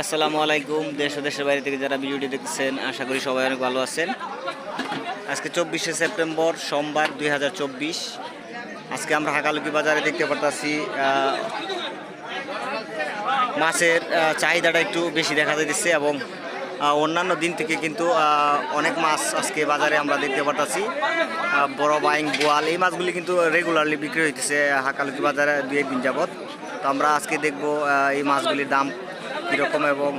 আসসালামু আলাইকুম, দেশ ও দেশের বাইরে থেকে যারা ভিডিওটি দেখছেন আশা করি সবাই অনেক ভালো আছেন। আজকে চব্বিশে সেপ্টেম্বর, সোমবার দুই হাজার চব্বিশ। আজকে আমরা হাকালুকি বাজারে দেখতে পারতাছি মাছের চাহিদাটা একটু বেশি দেখা যাচ্ছে এবং অন্যান্য দিন থেকে কিন্তু অনেক মাছ আজকে বাজারে আমরা দেখতে পারতাছি। বড় বাইং বোয়াল, এই মাছগুলি কিন্তু রেগুলারলি বিক্রি হইতেছে হাকালুকি বাজারে দুই একদিন যাবত তো আমরা আজকে দেখব এই মাছগুলির দাম কীরকম এবং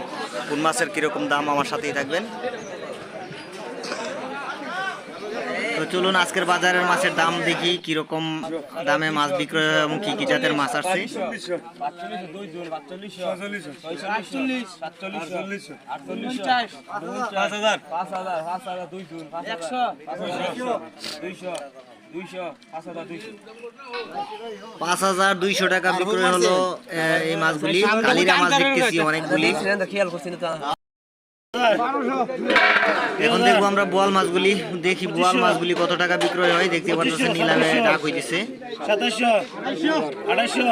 কোন মাছের কীরকম দাম আমার সাথেই থাকবেন। তো চলুন আজকের বাজারের মাছের দাম দেখি, কীরকম দামে মাছ বিক্রয় হয় এবং কি কি জাতের মাছ আসছে। টাকা বিক্রয় হলো এই মাছগুলি। কালিরা মাছ দেখতেছি অনেকগুলি। খেয়াল করছি না এখন দেখব আমরা বোয়াল মাছগুলি। দেখি বোয়াল মাছগুলি কত টাকা বিক্রয় হয়। দেখতে পাচ্ছি নিলামে ডাক হইতেছে। সাতাশশো আড়াইশো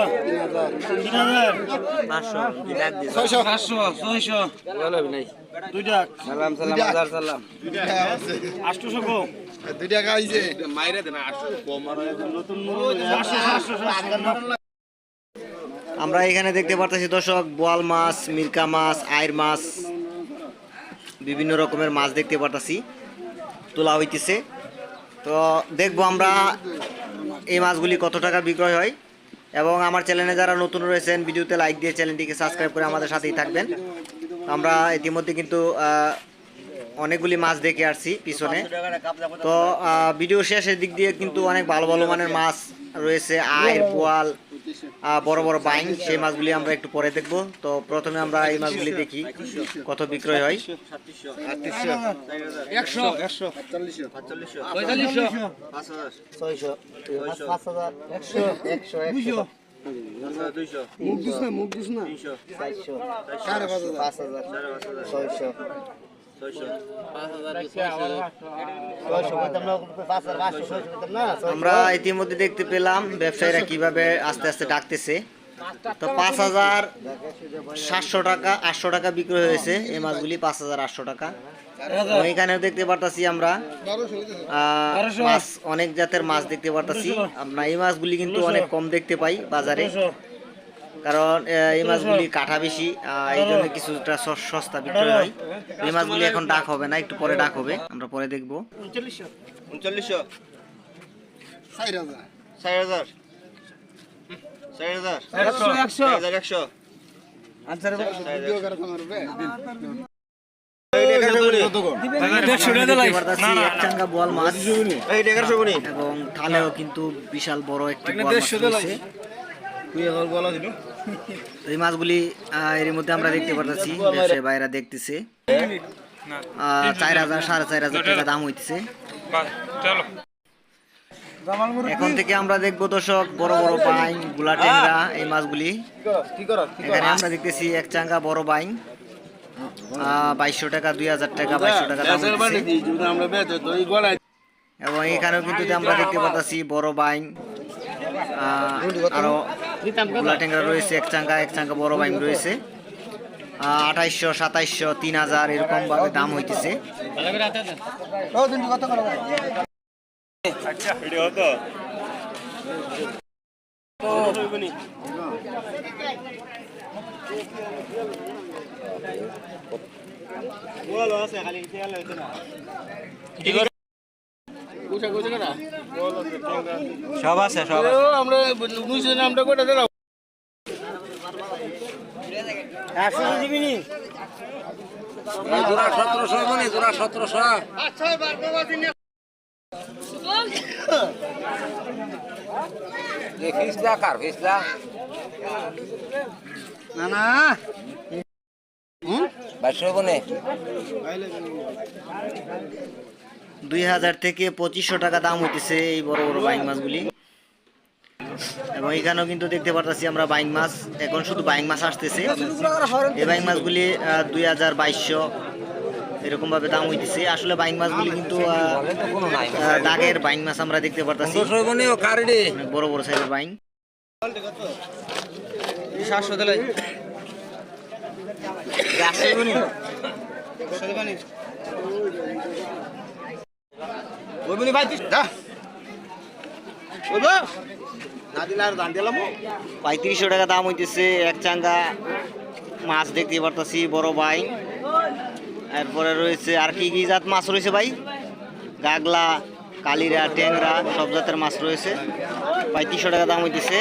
আমরা এখানে দেখতে পারতেছি দর্শক বোয়াল মাছ মিরকা মাছ আয়ের মাছ বিভিন্ন রকমের মাছ দেখতে পারতেছি। তোলা হইতেছে। তো দেখব আমরা এই মাছগুলি কত টাকা বিক্রয় হয়। এবং আমার চ্যানেলে যারা নতুন রয়েছেন ভিডিওতে লাইক দিয়ে চ্যানেলটিকে সাবস্ক্রাইব করে আমাদের সাথেই থাকবেন। আমরা ইতিমধ্যে কিন্তু অনেকগুলি মাছ দেখে আসছি পিছনে। তো ভিডিও শেষের দিক দিয়ে কিন্তু অনেক ভালো ভালো মানের মাছ রয়েছে আয়ের পোয়াল বড় বড় বাইং সেই মাছগুলি আমরা একটু পরে দেখব। তো প্রথমে আমরা এই মাছগুলি দেখি কত বিক্রয় হয়। মুখ দিস না মুখ দিস না। সাড়ে পাঁচ হাজার। আমরা ইতিমধ্যে দেখতে পেলাম ব্যবসায়ীরা কীভাবে আস্তে আস্তে ডাকতেছে। তো পাঁচ হাজার সাতশো টাকা, আটশো টাকা বিক্রি হয়েছে। এই মাছগুলি পাঁচ হাজার আটশো টাকা। এখানেও দেখতে পারতাছি আমরা মাছ, অনেক জাতের মাছ দেখতে পারতাছি। আমরা এই মাছগুলি কিন্তু অনেক কম দেখতে পাই বাজারে। কারণ এই মাছগুলি কাঠা বেশি এই জন্য কিছুটা সস্তা বিক্রি হয়। এই মাছগুলি এখন ডাক হবে না একটু পরে ডাক হবে আমরা পরে দেখব। উনচল্লিশশো। ষাট হাজার। হাজার? হাজার? একশো একশো। এবং থালেও কিন্তু বিশাল বড় একটি বোয়াল মাছ রয়েছে। তো এই মাছগুলি এর মধ্যে আমরা দেখতে পারতাছি ব্যবসায়ী ভাইরা দেখতেছে। চার হাজার সাড়ে চার হাজার টাকা দাম হইতেছে। এখন থেকে আমরা দেখব দর্শক বড় বড় বাইংগুলা টেংরা এই মাছগুলি। এখানে আমরা দেখতেছি এক চাঙ্গা বড় বাইং বাইশশো টাকা দুই হাজার টাকা বাইশশো টাকা এবং এখানেও কিন্তু আমরা দেখতে পাচ্ছি বড় বাইং আহ, আরও গুলা ট্যাংরা রয়েছে এক চাঙ্গা এক চাঙ্গা বড় বাইং রয়েছে। আঠাইশশো সাতাইশশো তিন হাজার এরকম ভাবে দাম হইতেছে। সব আছে সব আমরা বুঝছি না আমরা কোটা দিলাম? তোরা সতেরোশো মানে তোরা সতেরোশো। ফিসলা কার ফিসলা? না না। বাইশশো বনে দুই হাজার থেকে পঁচিশশো টাকা দাম হইতেছে এই বড় বড় বাইং মাছগুলি। এবং এখানেও কিন্তু দেখতে পারতেছি আমরা বাইং মাছ। এখন শুধু বাইং মাছ আসতেছে। এই বাইং মাছগুলি দুই হাজার বাইশশো এরকমভাবে দাম হইতেছে। আসলে বাইং মাছগুলি কিন্তু দাগের বাইং মাছ আমরা দেখতে পারতেছি। বড় বড় সাইজের বাইং সাতশো দিলে আসছে এগুনি ওইগুনি ভাই যা পঁয়ত্রিশশো টাকা দাম হইতেছে এক চাঙ্গা মাছ দেখতে পারতাছি বড় ভাই। এরপরে রয়েছে আর কি কি জাত মাছ রয়েছে ভাই? গাগলা কালিরা ট্যাংরা সব জাতের মাছ রয়েছে। পঁয়ত্রিশশো টাকা দাম হইতেছে।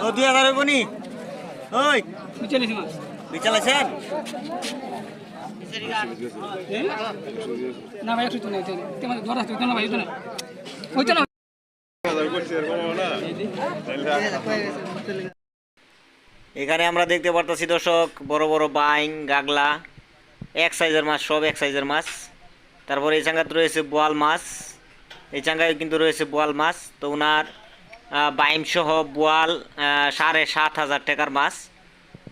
তো দুই হাজার ওই। বিচালাইছেন না ভাই একটু তো নেই তোমার ধরা তো না ভাই না। ওইটা না এখানে আমরা দেখতে পারতাছি দর্শক বড় বড় বাইং গাগলা এক সাইজের মাছ সব এক সাইজের মাছ। তারপরে এই চাঙ্গাতে রয়েছে বোয়াল মাছ। এই চাঙ্গায় কিন্তু রয়েছে বোয়াল মাছ। তো ওনার বাইম সহ বোয়াল সাড়ে সাত হাজার টাকার মাছ।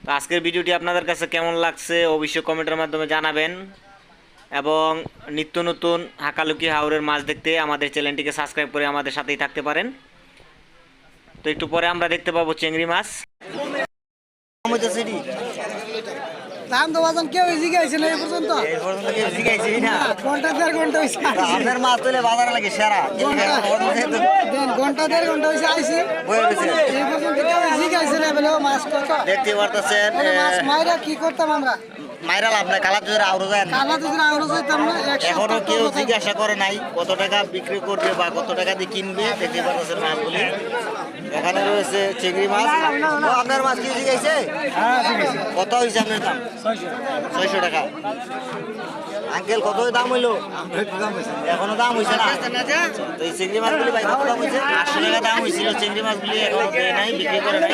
তো আজকের ভিডিওটি আপনাদের কাছে কেমন লাগছে অবশ্যই কমেন্টের মাধ্যমে জানাবেন। এবং নিত্য নতুন হাকালুকি হাওরের মাছ দেখতে আমাদের চ্যানেলটিকে সাবস্ক্রাইব করে আমাদের সাথেই থাকতে পারেন। তো একটু পরে আমরা দেখতে পাবো চিংড়ি মাছ। দাম তো বাজান কেউ জিজ্ঞাসা না এই পর্যন্ত? এই পর্যন্ত কেউ জিগাইছেই না। ঘণ্টা দেড় ঘণ্টা আপনার মাছ তুলে বাজারে লাগে সেরা। ঘণ্টা দেড় ঘণ্টা হয়েছে আইসি এই পর্যন্ত কেউ জিজ্ঞাসা না বলে মাছ কত দেখতে পারতেছেন মাছ মাইরা কি করতাম আমরা? মাইরা লাভ নাই কালা জোরে আউরো যায় কালা না এখনও কেউ জিজ্ঞাসা করে নাই কত টাকা বিক্রি করবে বা কত টাকা দিয়ে কিনবে দেখতে পারতেছেন মাছগুলি। এখানে রয়েছে চিংড়ি মাছ। আপনার মাছ কি গেছে কত হয়েছে আপনার দাম? ছয়শো। টাকা। আঙ্কেল কত দাম হইল? এখনও দাম হয়েছে না? তো এই চিংড়ি মাছগুলি ভাই কত দাম হয়েছে আটশো টাকা দাম হয়েছিল চিংড়ি মাছগুলি এখনও দেয় নাই বিক্রি করে নাই।